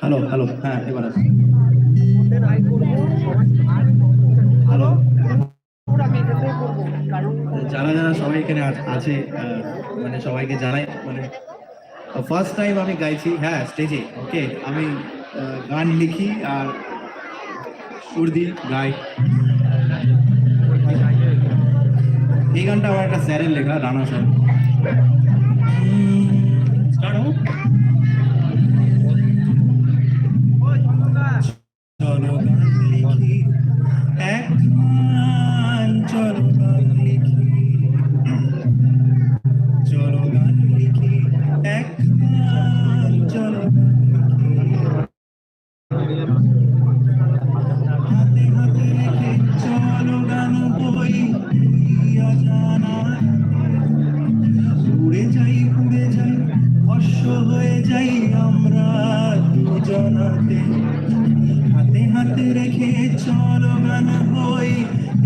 Hello hello হ্যাঁ এবার আসুন যারা যারা সবাই এখানে আছে মানে সবাইকে জানাই মানে ফার্স্ট টাইম আমি গাইছি হ্যাঁ স্টেজে ওকে আমি গান লিখি আর সুর দিই গাই। এই গানটা আমার একটা স্যারের লেখা, রানা স্যার। উড়ে যাই উড়ে যাই অশ্ব হয়ে যাই আমরা দুজনাতে।